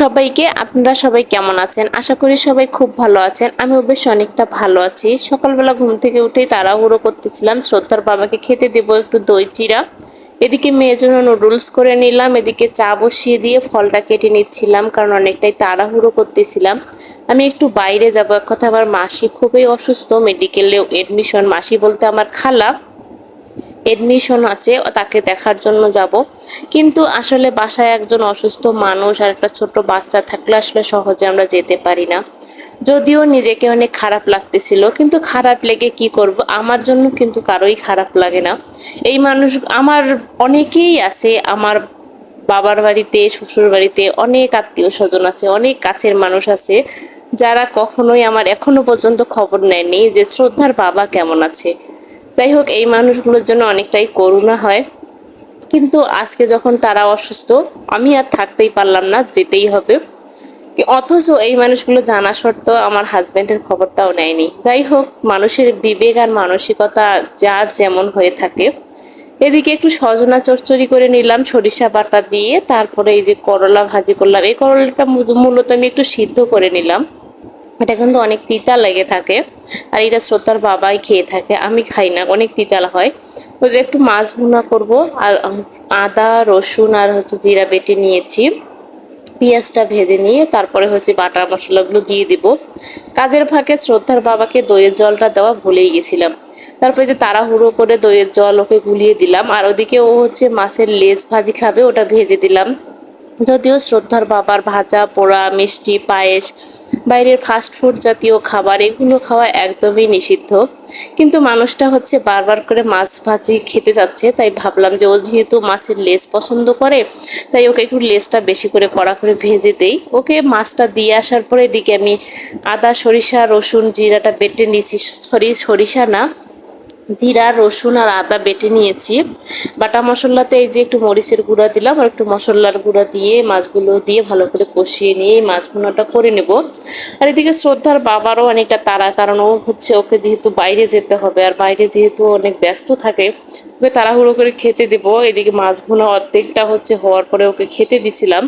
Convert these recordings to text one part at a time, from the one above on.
সবাইকে, আপনারা সবাই কেমন আছেন? আশা করি সবাই খুব ভালো আছেন। আমি বেশ অনেকটা ভালো আছি। সকালবেলা ঘুম থেকে উঠেই তাড়াহুড়ো করতেছিলাম। শ্রদ্ধার বাবাকে খেতে দেবো একটু দই চিরা এদিকে মেয়ের জন্য নুডলস করে নিলাম। এদিকে চা বসিয়ে দিয়ে ফলটা কেটে নিচ্ছিলাম কারণ অনেকটাই তাড়াহুড়ো করতেছিলাম। আমি একটু বাইরে যাব। এক কথা, আমার মাসি খুবই অসুস্থ। মেডিকেলে এডমিশন মাসি বলতে আমার খালা। এডমিশন আছে তাকে দেখার জন্য যাব। কিন্তু আসলে বাসায় একজন অসুস্থ মানুষ আর একটা ছোট বাচ্চা থাকলে আসলে সহজে আমরা যেতে পারি না। যদিও নিজেকে অনেক খারাপ লাগতেছিল, কিন্তু খারাপ লেগে কি করব? আমার জন্য কিন্তু কারোই খারাপ লাগে না। এই মানুষ, আমার অনেকেই আছে, আমার বাবার বাড়িতে, শ্বশুর বাড়িতে অনেক আত্মীয় স্বজন আছে, অনেক কাছের মানুষ আছে, যারা কখনোই আমার এখনও পর্যন্ত খবর নেয়নি যে শ্রদ্ধার বাবা কেমন আছে। যাই হোক, এই মানুষগুলোর জন্য অনেকটাই করুণা হয়। কিন্তু আজকে যখন তারা অসুস্থ, আমি আর থাকতেই পারলাম না, যেতেই হবে। অথচ এই মানুষগুলো জানা সত্ত্বেও আমার হাজব্যান্ডের খবরটাও নেয়নি। যাই হোক, মানুষের বিবেক আর মানসিকতা যার যেমন হয়ে থাকে। এদিকে একটু সজনা চচ্চড়ি করে নিলাম, সরিষা বাটা দিয়ে, তারপরে এই যে করলা ভাজি করলাম, এই করলাটা মূলত আমি একটু সিদ্ধ করে নিলাম। এটা কিন্তু অনেক তিতা লেগে থাকে। আর এটা শ্রোতার বাবাই খেয়ে থাকে, আমি খাই না, অনেক তিতা হয়। ওই যে একটু মাছ ভুনা করব, আর আদা, রসুন আর হচ্ছে জিরা বেটে নিয়েছি। পেঁয়াজটা ভেজে নিয়ে তারপরে হচ্ছে বাটা মশলাগুলো দিয়ে দিব। কাজের ফাঁকে শ্রদ্ধার বাবাকে দইয়ের জলটা দেওয়া ভুলেই গেছিলাম। তারপরে যে তাড়াহুড়ো করে দইয়ের জল ওকে গুলিয়ে দিলাম, আর ওদিকে ও হচ্ছে মাছের লেজ ভাজি খাবে, ওটা ভেজে দিলাম। যদিও শ্রদ্ধার বাবার ভাজা, পোড়া, মিষ্টি, পায়েস বাইরের ফাস্টফুড জাতীয় খাবার, এগুলো খাওয়া একদমই নিষিদ্ধ। কিন্তু মানুষটা হচ্ছে বারবার করে মাছ ভাজি খেতে যাচ্ছে, তাই ভাবলাম যে ও যেহেতু মাছের লেস পছন্দ করে, তাই ওকে একটু লেসটা বেশি করে কড়া করে ভেজে দেই। ওকে মাছটা দিয়ে আসার পরে এদিকে আমি আদা, সরিষা, রসুন, জিরাটা বেটে নিয়েছি। সরি, সরিষা না জিরা, রসুন আর আদা বেটে নিয়েছি। বাটা মশলাতে এই যে একটু মরিচের গুঁড়া দিলাম আর একটু মশলার গুঁড়া দিয়ে মাছগুলো দিয়ে ভালো করে কষিয়ে নিয়ে এই মাছ ভুনাটা করে নেব। আর এদিকে শ্রদ্ধার বাবারও অনেকটা তারা কারণ ও হচ্ছে ওকে যেহেতু বাইরে যেতে হবে আর বাইরে যেহেতু অনেক ব্যস্ত থাকে, ওকে তাড়াহুড়ো করে খেতে দেবো। এদিকে মাছ ভুনা অর্ধেকটা হচ্ছে হওয়ার পরে ওকে খেতে দিছিলাম।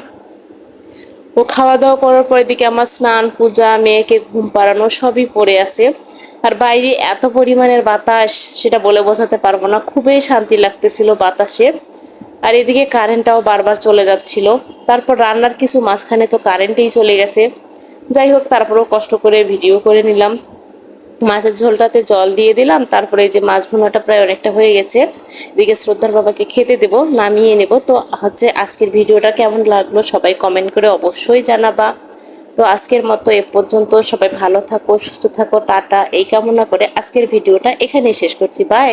ও খাওয়া দাওয়া করার পর এদিকে আমার স্নান, পূজা, মেয়েকে ঘুম পাড়ানো সবই পড়ে আছে। আর বাইরে এত পরিমাণের বাতাস, সেটা বলে বোঝাতে পারব না। খুবই শান্তি লাগতেছিল বাতাসে। আর এদিকে কারেন্টটাও বারবার চলে যাচ্ছিল। তারপর রান্নার কিছু মাঝখানে তো কারেন্টেই চলে গেছে। যাই হোক, তারপরেও কষ্ট করে ভিডিও করে নিলাম। মাছের ঝোলটাতে জল দিয়ে দিলাম। তারপরে এই যে মাছ ভুনাটা প্রায় অনেকটা হয়ে গেছে। এদিকে শ্রদ্ধার বাবাকে খেতে দেব, নামিয়ে নেব। তো হচ্ছে আজকের ভিডিওটা কেমন লাগল সবাই কমেন্ট করে অবশ্যই জানাবা। তো আজকের মতো এ পর্যন্ত। সবাই ভালো থাকো, সুস্থ থাকো, টাটা। এই কামনা করে আজকের ভিডিওটা এখানেই শেষ করছি। বাই